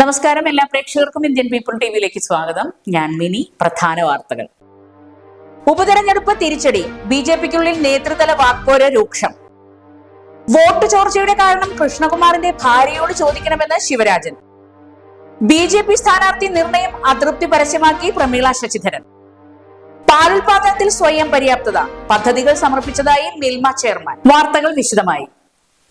നമസ്കാരം എല്ലാ പ്രേക്ഷകർക്കും ഇന്ത്യൻ പീപ്പിൾ ടിവിയിലേക്ക് സ്വാഗതം. ഞാൻ മിനി പ്രധാന വാർത്തകൾ. ഉപതെരഞ്ഞെടുപ്പ് തിരിച്ചടി ബി ജെ പിക്കുള്ളിൽ നേതൃതല വാക്പോര രൂക്ഷം. വോട്ട് ചോർച്ചയുടെ കാരണം കൃഷ്ണകുമാറിന്റെ ഭാര്യയോട് ചോദിക്കണമെന്ന് ശിവരാജൻ. ബി ജെ പി സ്ഥാനാർത്ഥി നിർണയം അതൃപ്തി പരസ്യമാക്കി പ്രമീള ശശിധരൻ. പാലുൽപാദനത്തിൽ സ്വയം പര്യാപ്തത. പദ്ധതികൾ സമർപ്പിച്ചതായി മിൽമ ചെയർമാൻ. വാർത്തകൾ വിശദമായി.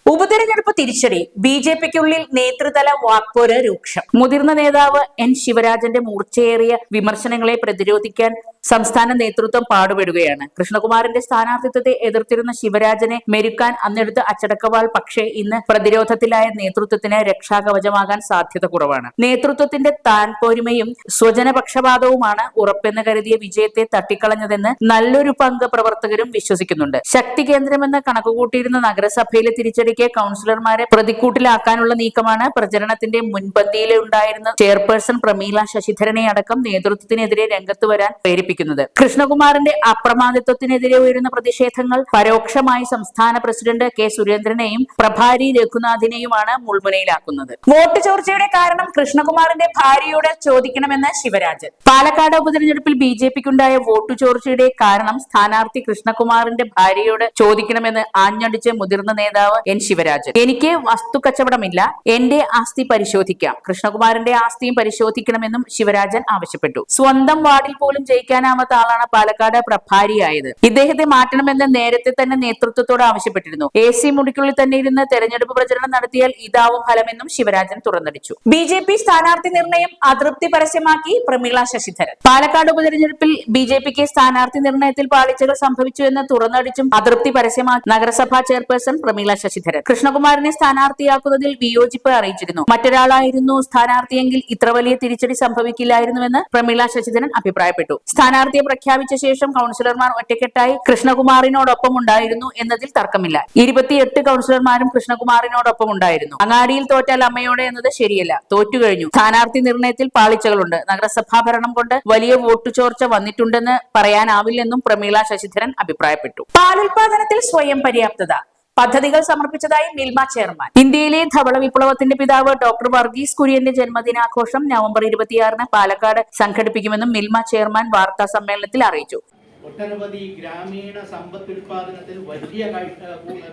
ഉപതെരഞ്ഞെടുപ്പ് തിരിച്ചടി. ബി ജെ പിക്കുള്ളിൽ നേതൃതല വാക്പോര് രൂക്ഷം. മുതിർന്ന നേതാവ് എൻ ശിവരാജന്റെ മൂർച്ചയേറിയ വിമർശനങ്ങളെ പ്രതിരോധിക്കാൻ സംസ്ഥാന നേതൃത്വം പാടുപെടുകയാണ്. കൃഷ്ണകുമാറിന്റെ സ്ഥാനാർത്ഥിത്വത്തെ എതിർത്തിരുന്ന ശിവരാജനെ മെരുക്കാൻ അന്നെടുത്ത അച്ചടക്കവാൾ പക്ഷേ ഇന്ന് പ്രതിരോധത്തിലായ നേതൃത്വത്തിന് രക്ഷാകവചമാകാൻ സാധ്യത കുറവാണ്. നേതൃത്വത്തിന്റെ താൻ പോരുമയും സ്വജനപക്ഷപാതവുമാണ് ഉറപ്പെന്ന് കരുതിയ വിജയത്തെ തട്ടിക്കളഞ്ഞതെന്ന് നല്ലൊരു പങ്ക് പ്രവർത്തകരും വിശ്വസിക്കുന്നുണ്ട്. ശക്തി കേന്ദ്രമെന്ന് കണക്കുകൂട്ടിയിരുന്ന നഗരസഭയിലെ തിരിച്ചടിക്ക് കൌൺസിലർമാരെ പ്രതിക്കൂട്ടിലാക്കാനുള്ള നീക്കമാണ് പ്രചരണത്തിന്റെ മുൻപന്തിയിലുണ്ടായിരുന്ന ചെയർപേഴ്സൺ പ്രമീല ശശിധരനെ അടക്കം നേതൃത്വത്തിനെതിരെ രംഗത്ത് വരാൻ പ്രേരിപ്പിക്കുന്നത് കൃഷ്ണകുമാറിന്റെ അപ്രമാദിത്വത്തിനെതിരെ ഉയരുന്ന പ്രതിഷേധങ്ങൾ പരോക്ഷമായി സംസ്ഥാന പ്രസിഡന്റ് കെ സുരേന്ദ്രനെയും പ്രഭാരി രഘുനാഥിനെയുമാണ് മുൾമുനയിലാക്കുന്നത്. വോട്ട് ചോർച്ചയുടെ കാരണം കൃഷ്ണകുമാറിന്റെ ഭാര്യയോട് ചോദിക്കണമെന്ന് ശിവരാജൻ. പാലക്കാട് ഉപതെരഞ്ഞെടുപ്പിൽ ബി ജെ പിക്കുണ്ടായ വോട്ട് ചോർച്ചയുടെ കാരണം സ്ഥാനാർത്ഥി കൃഷ്ണകുമാറിന്റെ ഭാര്യയോട് ചോദിക്കണമെന്ന് ആഞ്ഞടിച്ച് മുതിർന്ന നേതാവ് എൻ ശിവരാജൻ. എനിക്ക് വസ്തു കച്ചവടമില്ല എന്റെ ആസ്തി പരിശോധിക്കാം. കൃഷ്ണകുമാറിന്റെ ആസ്തിയും പരിശോധിക്കണമെന്നും ശിവരാജൻ ആവശ്യപ്പെട്ടു. സ്വന്തം വാർഡിൽ പോലും ജയിക്കാനാവാത്ത ആളാണ് പാലക്കാട് പ്രഭാരിയായത്. ഇദ്ദേഹത്തെ മാറ്റണമെന്ന് നേരത്തെ തന്നെ നേതൃത്വത്തോട് ആവശ്യപ്പെട്ടിരുന്നു. എ സി മുടിക്കുള്ളിൽ തന്നെ ഇരുന്ന് തെരഞ്ഞെടുപ്പ് പ്രചരണം നടത്തിയാൽ ഇതാവും ഫലമെന്നും ശിവരാജൻ തുറന്നടിച്ചു. ബി ജെ പി സ്ഥാനാർത്ഥി നിർണയം അതൃപ്തി പരസ്യമാക്കി പ്രമീള ശശിധരൻ. പാലക്കാട് ഉപതെരഞ്ഞെടുപ്പിൽ ബി ജെ പിക്ക് സ്ഥാനാർത്ഥി നിർണയത്തിൽ പാളിച്ചകൾ സംഭവിച്ചു എന്ന് തുറന്നടിച്ചും അതൃപ്തി പരസ്യമാക്കി നഗരസഭാ ചെയർപേഴ്സൺ പ്രമീള ശശിധരൻ. കൃഷ്ണകുമാറിനെ സ്ഥാനാർത്ഥിയാക്കുന്നതിൽ വിയോജിപ്പ് അറിയിച്ചിരുന്നു. മറ്റൊരാളായിരുന്നു സ്ഥാനാർത്ഥിയെങ്കിൽ ഇത്ര വലിയ തിരിച്ചടി സംഭവിക്കില്ലായിരുന്നുവെന്ന് പ്രമീള ശശിധരൻ അഭിപ്രായപ്പെട്ടു. സ്ഥാനാർത്ഥിയെ പ്രഖ്യാപിച്ച ശേഷം കൗൺസിലർമാർ ഒറ്റക്കെട്ടായി കൃഷ്ണകുമാറിനോടൊപ്പം ഉണ്ടായിരുന്നു എന്നതിൽ തർക്കമില്ല. ഇരുപത്തിയെട്ട് കൗൺസിലർമാരും കൃഷ്ണകുമാറിനോടൊപ്പം ഉണ്ടായിരുന്നു. അങ്ങാടിയിൽ തോറ്റാൽ അമ്മയോടെ എന്നത് ശരിയല്ല. തോറ്റു കഴിഞ്ഞു. സ്ഥാനാർത്ഥി നിർണയത്തിൽ പാളിച്ചകളുണ്ട്. നഗരസഭാ ഭരണം കൊണ്ട് വലിയ വോട്ടു ചോർച്ച വന്നിട്ടുണ്ടെന്ന് പറയാനാവില്ലെന്നും പ്രമീള ശശിധരൻ അഭിപ്രായപ്പെട്ടു. പാലുൽപാദനത്തിൽ സ്വയം പര്യാപ്തത. പദ്ധതികൾ സമർപ്പിച്ചതായി മിൽമ ചെയർമാൻ. ഇന്ത്യയിലെ ധവള വിപ്ലവത്തിന്റെ പിതാവ് ഡോക്ടർ വർഗീസ് കുര്യന്റെ ജന്മദിനാഘോഷം നവംബർ ഇരുപത്തിയാറിന് പാലക്കാട് സംഘടിപ്പിക്കുമെന്നും മിൽമ ചെയർമാൻ വാർത്താ സമ്മേളനത്തിൽ അറിയിച്ചു. ഒട്ടനവധി ഗ്രാമീണ സമ്പത്ത് ഉൽപാദനത്തിൽ വലിയ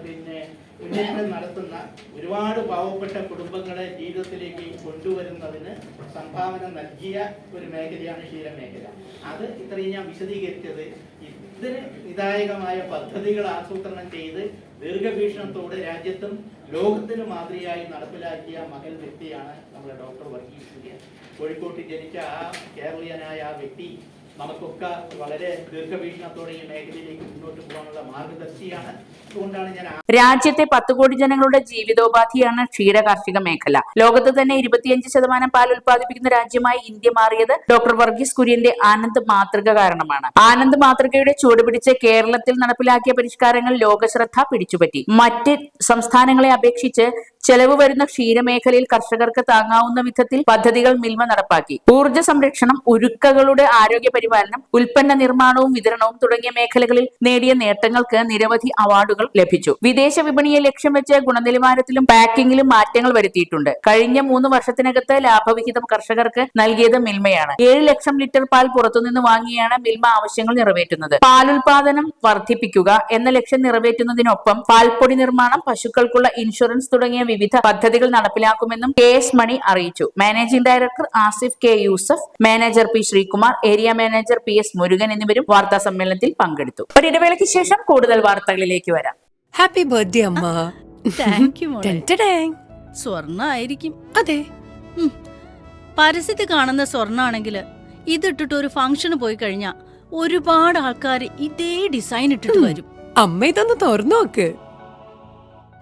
പിന്നെ മുന്നേറ്റം നടത്തുന്ന ഒരുപാട് പാവപ്പെട്ട കുടുംബങ്ങളെ ജീവിതത്തിലേക്ക് കൊണ്ടുവരുന്നതിന് സംഭാവന നൽകിയ ഒരു മേഖലയാണ് ക്ഷീരമേഖല. അത് ഇത്രയും ഞാൻ വിശദീകരിച്ചത് ഇതിന് വിധായകമായ പദ്ധതികൾ ആസൂത്രണം ചെയ്ത് ദീർഘവീക്ഷണത്തോടെ രാജ്യത്തും ലോകത്തിന് മാതൃയായി നടപ്പിലാക്കിയ മകൻ വ്യക്തിയാണ് നമ്മുടെ ഡോക്ടർ വർഗീസ് കുര്യൻ. കോഴിക്കോട്ട് ജനിച്ച ആ കേരളീയനായ ആ വ്യക്തി നമുക്കൊക്കെ വളരെ ദീർഘവീക്ഷണത്തോടെ ഈ മേഖലയിലേക്ക് മുന്നോട്ട് പോകാനുള്ള മാർഗദർശിയാണ്. ഞാൻ രാജ്യത്തെ പത്ത് കോടി ജനങ്ങളുടെ ജീവിതോപാധിയാണ് ക്ഷീര കാർഷിക മേഖല. ലോകത്ത് തന്നെ ഇരുപത്തിയഞ്ച് ശതമാനം പാൽ ഉൽപ്പാദിപ്പിക്കുന്ന രാജ്യമായി ഇന്ത്യ മാറിയത് ഡോക്ടർ വർഗീസ് കുര്യന്റെ ആനന്ദ് മാതൃക കാരണമാണ്. ആനന്ദ് മാതൃകയുടെ ചുവടുപിടിച്ച് കേരളത്തിൽ നടപ്പിലാക്കിയ പരിഷ്കാരങ്ങൾ ലോകശ്രദ്ധ പിടിച്ചുപറ്റി. മറ്റ് സംസ്ഥാനങ്ങളെ അപേക്ഷിച്ച് ചെലവ് വരുന്ന ക്ഷീരമേഖലയിൽ കർഷകർക്ക് താങ്ങാവുന്ന വിധത്തിൽ പദ്ധതികൾ മിൽമ നടപ്പാക്കി. ഊർജ സംരക്ഷണം ഉരുക്കകളുടെ ആരോഗ്യ പരിപാലനം ഉൽപ്പന്ന നിർമ്മാണവും വിതരണവും തുടങ്ങിയ മേഖലകളിൽ നേടിയ നേട്ടങ്ങൾക്ക് നിരവധി അവാർഡുകൾ ലഭിച്ചു. വിദേശ വിപണിയെ ലക്ഷ്യം വെച്ച് ഗുണനിലവാരത്തിലും പാക്കിങ്ങിലും മാറ്റങ്ങൾ വരുത്തിയിട്ടുണ്ട്. കഴിഞ്ഞ മൂന്ന് വർഷത്തിനകത്ത് ലാഭവിഹിതം കർഷകർക്ക് നൽകിയത് മിൽമയാണ്. ഏഴ് ലക്ഷം ലിറ്റർ പാൽ പുറത്തുനിന്ന് വാങ്ങിയാണ് മിൽമ ആവശ്യങ്ങൾ നിറവേറ്റുന്നത്. പാലുൽപാദനം വർദ്ധിപ്പിക്കുക എന്ന ലക്ഷ്യം നിറവേറ്റുന്നതിനൊപ്പം പാൽപ്പൊടി നിർമ്മാണം പശുക്കൾക്കുള്ള ഇൻഷുറൻസ് തുടങ്ങിയ വിവിധ പദ്ധതികൾ നടപ്പിലാക്കുമെന്നും കെ എസ് മണി അറിയിച്ചു. Managing director Asif K Yusuf manager P Sreekumar area manager P S Murugan എന്നിവരും വാർത്താ സമ്മേളനത്തിൽ പങ്കെടുത്തു. ഒരു ഇടവേളയ്ക്ക് ശേഷം കൂടുതൽ വാർത്തകളിലേക്ക് വരാം. ഹാപ്പി ബർത്ത്ഡേ അമ്മ. താങ്ക് യു സ്വർണ ആയിരിക്കും സ്വർണായിരിക്കും. അതെ. പരസ്യത്തിൽ കാണുന്ന സ്വർണാണെങ്കിൽ ഇതിട്ടിട്ട് ഒരു ഫംഗ്ഷന് പോയി കഴിഞ്ഞാ ഒരുപാട് ആൾക്കാർ ഇതേ ഡിസൈൻ ഇട്ടിട്ട്. വരും. അമ്മ ഇതൊന്ന് തുറന്നു നോക്ക്.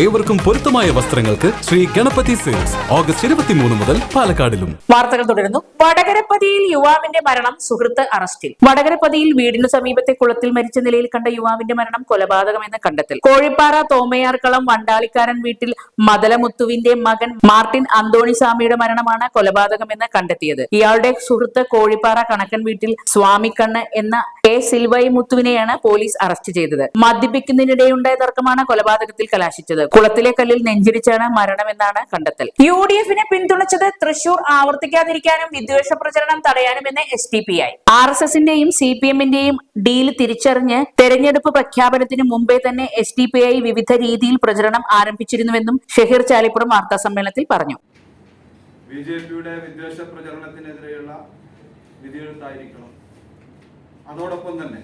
ഏവർക്കും പൊരുത്തമായ വസ്ത്രങ്ങൾക്ക് ശ്രീ ഗണപതി സെയിൽസ്. ഓഗസ്റ്റ് ഇരുപത്തിമൂന്ന് മുതൽ പാലക്കാടിലും. വാർത്തകൾ തുടരുന്നു. വടകരപ്പതിയിൽ യുവാവിന്റെ മരണം സുഹൃത്ത് അറസ്റ്റിൽ. വടകരപ്പതിയിൽ വീടിനു സമീപത്തെ കുളത്തിൽ മരിച്ച നിലയിൽ കണ്ട യുവാവിന്റെ മരണം കൊലപാതകമെന്ന് കണ്ടെത്തൽ. കോഴിപ്പാറ തോമയാർക്കളം വണ്ടാളിക്കാരൻ വീട്ടിൽ മദലമുത്തുവിന്റെ മകൻ മാർട്ടിൻ അന്തോണിസ്വാമിയുടെ മരണമാണ് കൊലപാതകമെന്ന് കണ്ടെത്തിയത്. ഇയാളുടെ സുഹൃത്ത് കോഴിപ്പാറ കണക്കൻ വീട്ടിൽ സ്വാമിക്കണ്ണ് എന്ന കെ സിൽവൈ മുത്തുവിനെയാണ് പോലീസ് അറസ്റ്റ് ചെയ്തത്. മദ്യപിക്കുന്നതിനിടെയുണ്ടായ തർക്കമാണ് കൊലപാതകത്തിൽ കലാശിച്ചത്. കുളത്തിലെ കല്ലിൽ നെഞ്ചിരിച്ചാണ് മരണമെന്നാണ് കണ്ടെത്തൽ. യു ഡി എഫിനെ പിന്തുണച്ചത് തൃശൂർ ആവർത്തിക്കാതിരിക്കാനും വിദ്വേഷ പ്രചരണം തടയാനും എന്ന് S D P I. R S എസിന്റെയും C P എമ്മിന്റെയും ഡീൽ തിരിച്ചറിഞ്ഞ് തെരഞ്ഞെടുപ്പ് പ്രഖ്യാപനത്തിന് മുമ്പേ തന്നെ എസ് ഡി പി ഐ വിവിധ രീതിയിൽ പ്രചരണം ആരംഭിച്ചിരുന്നുവെന്നും ഷഹീർ ചാലിപ്പുറം വാർത്താ സമ്മേളനത്തിൽ പറഞ്ഞു. ബി ജെ പിയുടെ വിദ്വേഷ പ്രചരണത്തിനെതിരെയുള്ള വിധിയെഴുത്തായിരിക്കണം. അതോടൊപ്പം തന്നെ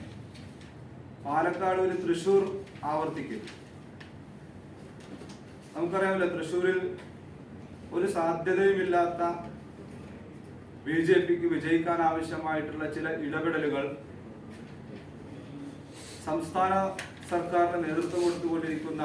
പാലക്കാട് ഒരു തൃശൂർ ആവർത്തിക്കും നമുക്കറിയാമല്ലോ തൃശൂരിൽ ഒരു സാധ്യതയുമില്ലാത്ത ബി ജെ പിക്ക് വിജയിക്കാൻ ആവശ്യമായിട്ടുള്ള ചില ഇടപെടലുകൾ സംസ്ഥാന സർക്കാരിന് നേതൃത്വം കൊടുത്തുകൊണ്ടിരിക്കുന്ന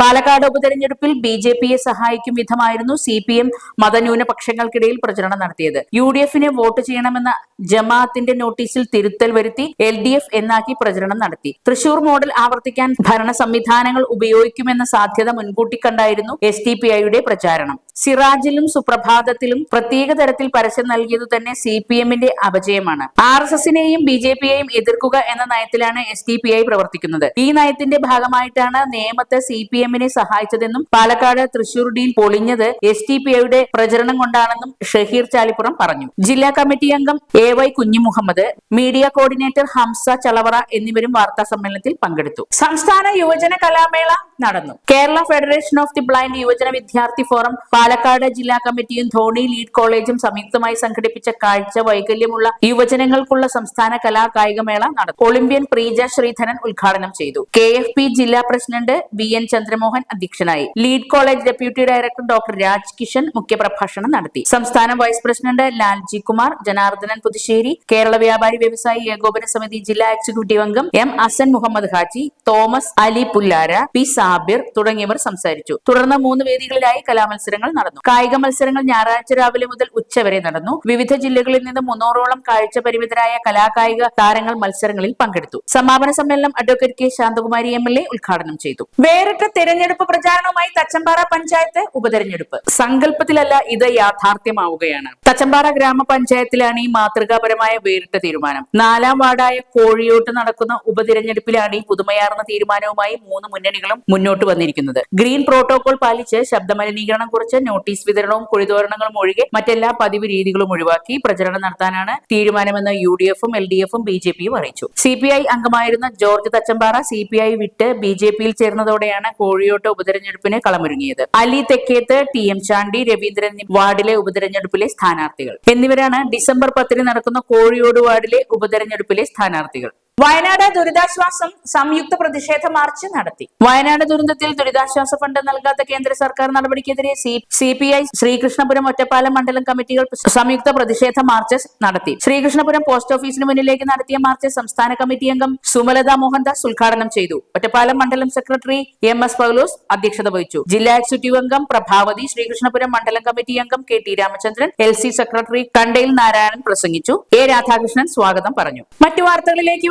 പാലക്കാട് ഉപതെരഞ്ഞെടുപ്പിൽ ബി ജെ പിയെ സഹായിക്കും വിധമായിരുന്നു സി പി എം മതന്യൂനപക്ഷങ്ങൾക്കിടയിൽ പ്രചരണം നടത്തിയത്. യു ഡി എഫിനെ വോട്ട് ചെയ്യണമെന്ന ജമാഅത്തിന്റെ നോട്ടീസിൽ തിരുത്തൽ വരുത്തി എൽ ഡി എഫ് എന്നാക്കി പ്രചരണം നടത്തി. തൃശൂർ മോഡൽ ആവർത്തിക്കാൻ ഭരണ സംവിധാനങ്ങൾ ഉപയോഗിക്കുമെന്ന സാധ്യത മുൻകൂട്ടി കണ്ടായിരുന്നു എസ് ഡി പി ഐയുടെ പ്രചാരണം. സിറാജിലും സുപ്രഭാതത്തിലും പ്രത്യേക തരത്തിൽ പരസ്യം നൽകിയതു തന്നെ സി പി എമ്മിന്റെ അപജയമാണ്. ആർ എസ് എസിനെയും ബി ജെ പിയെയും എതിർക്കുക എന്ന നയത്തിലാണ് എസ് ഡി പി ഐ പ്രവർത്തിക്കുന്നത്. ഈ നയത്തിന്റെ ഭാഗമായിട്ടാണ് നിയമത്തെ സി പി എമ്മിനെ സഹായിച്ചതെന്നും പാലക്കാട് തൃശൂർ ഡീൽ പൊളിഞ്ഞത് എസ് ഡി പി ഐയുടെ പ്രചരണം കൊണ്ടാണെന്നും ഷഹീർ ചാലിപ്പുറം പറഞ്ഞു. ജില്ലാ കമ്മിറ്റി അംഗം A Y Kunhimuhammed media coordinator Hamsa Chalavara എന്നിവരും വാർത്താ സമ്മേളനത്തിൽ പങ്കെടുത്തു. സംസ്ഥാന യുവജന കലാമേള നടന്നു. Kerala federation of the blind യുവജന വിദ്യാർത്ഥി ഫോറം പാലക്കാട് ജില്ലാ കമ്മിറ്റിയും ധോണി ലീഡ് കോളേജും സംയുക്തമായി സംഘടിപ്പിച്ച കാഴ്ച വൈകല്യമുള്ള യുവജനങ്ങൾക്കുള്ള സംസ്ഥാന കലാ കായികമേള നടന്നു ഒളിമ്പ്യൻ പ്രീജ ശ്രീധരൻ ഉദ്ഘാടനം ചെയ്തു. കെ എഫ് പി ജില്ലാ പ്രസിഡന്റ് വി എൻ ചന്ദ്രമോഹൻ അധ്യക്ഷനായി. Lead college deputy director doctor Raj Kishan മുഖ്യപ്രഭാഷണം നടത്തി. സംസ്ഥാന വൈസ് പ്രസിഡന്റ് ലാൽജി കുമാർ ജനാർദ്ദനൻ പുതുശ്ശേരി കേരള വ്യാപാരി വ്യവസായി ഏകോപന സമിതി ജില്ലാ എക്സിക്യൂട്ടീവ് അംഗം M Asan Muhammad Haji Thomas Ali Pullara P Sabir തുടങ്ങിയവർ സംസാരിച്ചു. തുടർന്ന് മൂന്ന് വേദികളിലായി കലാമത്സരങ്ങൾ നടന്നു. കായിക മത്സരങ്ങൾ ഞായറാഴ്ച രാവിലെ മുതൽ ഉച്ചവരെ നടന്നു. വിവിധ ജില്ലകളിൽ നിന്ന് മുന്നൂറോളം കാഴ്ച പരിമിതരായ കലാകായിക താരങ്ങൾ മത്സരങ്ങളിൽ പങ്കെടുത്തു. സമാപന സമ്മേളനം advocate K Santhakumari M L A ഉദ്ഘാടനം ചെയ്തു. വേറിട്ട തെരഞ്ഞെടുപ്പ് പ്രചാരണവുമായി തച്ചമ്പാറ പഞ്ചായത്ത് ഉപതെരഞ്ഞെടുപ്പ്. സങ്കല്പത്തിലല്ല ഇത് യാഥാർത്ഥ്യമാവുകയാണ്. തച്ചമ്പാറ ഗ്രാമപഞ്ചായത്തിലാണ് ഈ മാതൃകാപരമായ വേറിട്ട തീരുമാനം. നാലാം വാർഡായ കോഴിയോട്ട് നടക്കുന്ന ഉപതിരഞ്ഞെടുപ്പിലാണ് ഈ പുതുമയാർന്ന തീരുമാനവുമായി മൂന്ന് മുന്നണികളും മുന്നോട്ട് വന്നിരിക്കുന്നത്. ഗ്രീൻ പ്രോട്ടോകോൾ പാലിച്ച് ശബ്ദമലിനീകരണം കുറിച്ച് നോട്ടീസ് വിതരണവും കുഴിതോരണങ്ങളും ഒഴികെ മറ്റെല്ലാ പതിവ് രീതികളും ഒഴിവാക്കി പ്രചരണം നടത്താനാണ് തീരുമാനമെന്ന് യു ഡി എഫും എൽ ഡി എഫും ബി ജെ പിയും അറിയിച്ചു. സി പി ഐ അംഗമായിരുന്ന George Thachampara C P I വിട്ട് ബി ജെ പിയിൽ ചേർന്നതോടെയാണ് കോഴിയോട്ട് ഉപതെരഞ്ഞെടുപ്പിന് കളമൊരുങ്ങിയത്. അലി തെക്കേത്ത് ടി എം ചാണ്ടി രവീന്ദ്രൻ വാർഡിലെ ഉപതെരഞ്ഞെടുപ്പിലെ സ്ഥാനാർത്ഥികൾ. എന്നിവരാണ് ഡിസംബർ പത്തിന് നടക്കുന്ന കോഴിയോട് വാർഡിലെ ഉപതെരഞ്ഞെടുപ്പിലെ സ്ഥാനാർത്ഥികൾ. വയനാട് ദുരിതാശ്വാസം സംയുക്ത പ്രതിഷേധ മാർച്ച് നടത്തി. വയനാട് ദുരന്തത്തിൽ ദുരിതാശ്വാസ ഫണ്ട് നൽകാത്ത കേന്ദ്ര സർക്കാർ നടപടിക്കെതിരെ C P I Sreekrishnapuram Ottapalam മണ്ഡലം കമ്മിറ്റികൾ സംയുക്ത പ്രതിഷേധ മാർച്ച് നടത്തി. ശ്രീകൃഷ്ണപുരം പോസ്റ്റ് ഓഫീസിന് മുന്നിലേക്ക് നടത്തിയ മാർച്ച് സംസ്ഥാന കമ്മിറ്റി അംഗം സുമലത മോഹൻദാസ് ഉദ്ഘാടനം ചെയ്തു. ഒറ്റപ്പാലം മണ്ഡലം സെക്രട്ടറി എം എസ് പൗലോസ് അധ്യക്ഷത വഹിച്ചു. ജില്ലാ എക്സിക്യൂട്ടീവ് അംഗം പ്രഭാവതി ശ്രീകൃഷ്ണപുരം മണ്ഡലം കമ്മിറ്റി അംഗം K T Ramachandran L C secretary Kandayil Narayanan പ്രസംഗിച്ചു. എ രാധാകൃഷ്ണൻ സ്വാഗതം പറഞ്ഞു. മറ്റു വാർത്തകളിലേക്ക്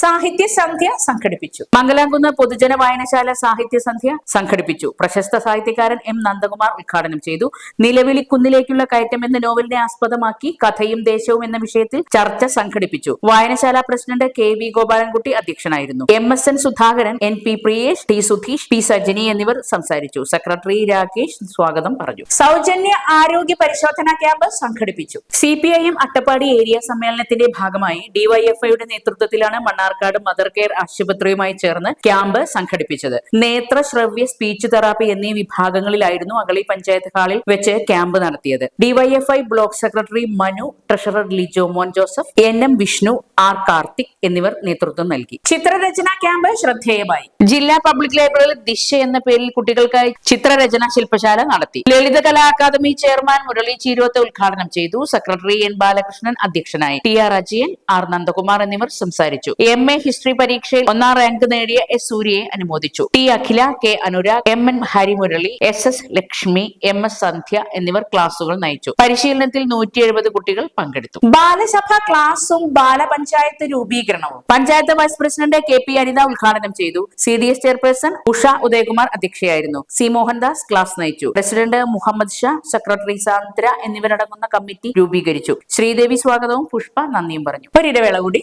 സാഹിത്യ സന്ധ്യ സംഘടിപ്പിച്ചു. മംഗലാംകുന്ന് പൊതുജന വായനശാല സാഹിത്യ സന്ധ്യ സംഘടിപ്പിച്ചു. പ്രശസ്ത സാഹിത്യകാരൻ എം നന്ദകുമാർ ഉദ്ഘാടനം ചെയ്തു. നിലവിളി കുന്നിലേക്കുള്ള കയറ്റം എന്ന നോവലിനെ ആസ്പദമാക്കി കഥയും ദേശവും എന്ന വിഷയത്തിൽ ചർച്ച സംഘടിപ്പിച്ചു. വായനശാല പ്രസിഡന്റ് കെ വി ഗോപാലൻകുട്ടി അധ്യക്ഷനായിരുന്നു. M S N Sudhakaran N P Priyesh T Sudheesh P Sajini എന്നിവർ സംസാരിച്ചു. സെക്രട്ടറി രാകേഷ് സ്വാഗതം പറഞ്ഞു. സൗജന്യ ആരോഗ്യ പരിശോധനാ ക്യാമ്പ് സംഘടിപ്പിച്ചു. C P I M Attappadi area സമ്മേളനത്തിന്റെ ഭാഗമായി ഡിവൈഎഫ്ഐയുടെ നേതൃത്വത്തിലാണ് മണ്ണാർക്കാട് മദർ കെയർ ആശുപത്രിയുമായി ചേർന്ന് ക്യാമ്പ് സംഘടിപ്പിച്ചത്. നേത്ര ശ്രവ്യ സ്പീച്ച് തെറാപ്പി എന്നീ വിഭാഗങ്ങളിലായിരുന്നു അഗളി പഞ്ചായത്ത് ഹാളിൽ വെച്ച് ക്യാമ്പ് നടത്തിയത്. DYFI block secretary Manu treasurer Lijo Mon Joseph N M Vishnu R Karthik എന്നിവർ നേതൃത്വം നൽകി. ചിത്രരചന ക്യാമ്പ് ശ്രദ്ധേയമായി. ജില്ലാ പബ്ലിക് ലൈബ്രറിയിൽ ദിശ എന്ന പേരിൽ കുട്ടികൾക്കായി ചിത്രരചന ശില്പശാല നടത്തി. ലളിത കലാ അക്കാദമി ചെയർമാൻ മുരളി ചീരോത്ത് ഉദ്ഘാടനം ചെയ്തു സെക്രട്ടറി എൻ ബാലകൃഷ്ണൻ അധ്യക്ഷനായി. T R Ajayan R Nandakumar എന്നിവർ സംസാരിച്ചു. എം എ ഹിസ്റ്ററി പരീക്ഷയിൽ ഒന്നാം റാങ്ക് നേടിയ എസ് സൂര്യയെ അനുമോദിച്ചു. T Akhila K Anurag M N Harimurali S S Lakshmi M S Sandhya എന്നിവർ ക്ലാസുകൾ നയിച്ചു. പരിശീലനത്തിൽ നൂറ്റി എഴുപത് കുട്ടികൾ പങ്കെടുത്തു. ബാലസഭ ക്ലാസും ബാലപഞ്ചായത്ത് രൂപീകരണവും. Panchayat vice president K P Anitha ഉദ്ഘാടനം ചെയ്തു. C D S chairperson Usha Udayakumar അധ്യക്ഷയായിരുന്നു. C Mohandas class നയിച്ചു. President Muhammad Shah secretary Sandra എന്നിവരടങ്ങുന്ന കമ്മിറ്റി രൂപീകരിച്ചു. ശ്രീദേവി സ്വാഗതവും പുഷ്പ നന്ദിയും പറഞ്ഞു. ഒരിടവേള കൂടി.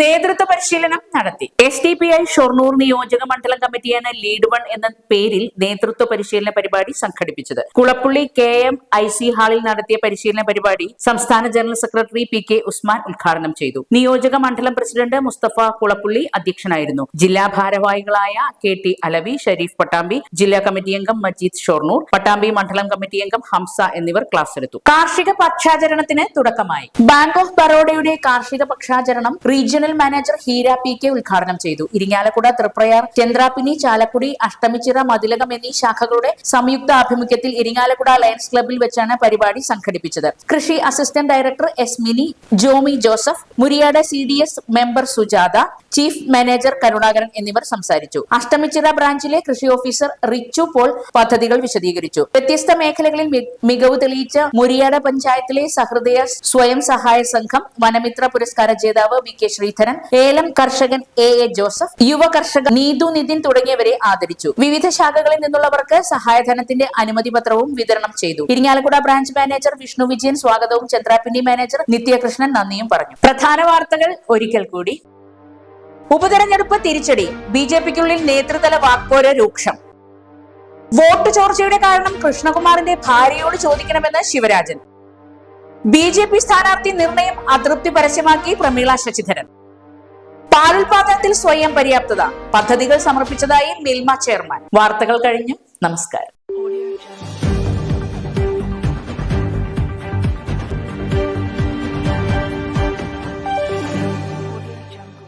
നേതൃത്വ പരിശീലനം നടത്തി. S D P I Shoranur നിയോജക മണ്ഡലം കമ്മിറ്റിയാണ് ലീഡ് വൺ എന്ന പേരിൽ നേതൃത്വ പരിശീലന പരിപാടി സംഘടിപ്പിച്ചത്. Kulappully K M I C ഹാളിൽ നടത്തിയ പരിശീലന പരിപാടി സംസ്ഥാന general secretary P K Usman ഉദ്ഘാടനം ചെയ്തു. നിയോജക മണ്ഡലം പ്രസിഡന്റ് മുസ്തഫ കുളപ്പുള്ളി അധ്യക്ഷനായിരുന്നു. ജില്ലാ ഭാരവാഹികളായ കെ ടി അലവി ഷരീഫ് പട്ടാമ്പി ജില്ലാ കമ്മിറ്റി അംഗം മജീദ് ഷൊർണൂർ പട്ടാമ്പി മണ്ഡലം കമ്മിറ്റി അംഗം ഹംസ എന്നിവർ ക്ലാസ് എടുത്തു. കാർഷിക പക്ഷാചരണത്തിന് തുടക്കമായി. ബാങ്ക് ഓഫ് ബറോഡയുടെ കാർഷിക പക്ഷാചരണം regional manager Heera P K ഉദ്ഘാടനം ചെയ്തു. ഇരിങ്ങാലക്കുട തൃപ്രയാർ ചന്ദ്രാപിനി ചാലക്കുടി അഷ്ടമിച്ചിറ മതിലകം എന്നീ ശാഖകളുടെ സംയുക്ത ആഭിമുഖ്യത്തിൽ ഇരിങ്ങാലക്കുട ലയൺസ് ക്ലബിൽ വെച്ചാണ് പരിപാടി സംഘടിപ്പിച്ചത്. കൃഷി assistant director S Mini Jomi Joseph Muriyad C D S member Sujatha chief manager Karunakaran എന്നിവർ സംസാരിച്ചു. അഷ്ടമിച്ചിറ ബ്രാഞ്ചിലെ കൃഷി ഓഫീസർ റിച്ചു പോൾ പദ്ധതികൾ വിശദീകരിച്ചു. വ്യത്യസ്ത മേഖലകളിൽ മികവ് തെളിയിച്ച മുരിയാട് പഞ്ചായത്തിലെ സഹൃദയ സ്വയം സഹായ സംഘം വനമിത്ര പുരസ്കാര ജേതാവ് വി കെ ശ്രീധരൻ ഏലം കർഷകൻ എ എ ജോസഫ് യുവ കർഷക നീതു നിതിൻ തുടങ്ങിയവരെ ആദരിച്ചു. വിവിധ ശാഖകളിൽ നിന്നുള്ളവർക്ക് സഹായധനത്തിന്റെ അനുമതി പത്രവും വിതരണം ചെയ്തു. ഇരിങ്ങാലക്കുട ബ്രാഞ്ച് മാനേജർ വിഷ്ണു വിജയൻ സ്വാഗതവും ചന്ദ്രാപിണ്ടി മാനേജർ നിത്യകൃഷ്ണൻ നന്ദിയും പറഞ്ഞു. പ്രധാന വാർത്തകൾ ഒരിക്കൽ കൂടി. ഉപതെരഞ്ഞെടുപ്പ് തിരിച്ചടി. ബി ജെ പിക്കുള്ളിൽ നേതൃതല വാക്പോര രൂക്ഷം. വോട്ട് ചോർച്ചയുടെ കാരണം കൃഷ്ണകുമാറിന്റെ ഭാര്യയോട് ചോദിക്കണമെന്ന് ശിവരാജൻ. ബി ജെ പി സ്ഥാനാർത്ഥി നിർണയം അതൃപ്തി പരസ്യമാക്കി പ്രമീള ശശിധരൻ. പാലുൽപാദനത്തിൽ സ്വയം പര്യാപ്തത. പദ്ധതികൾ സമർപ്പിച്ചതായി മിൽമ ചെയർമാൻ. വാർത്തകൾ കഴിഞ്ഞു. നമസ്കാരം.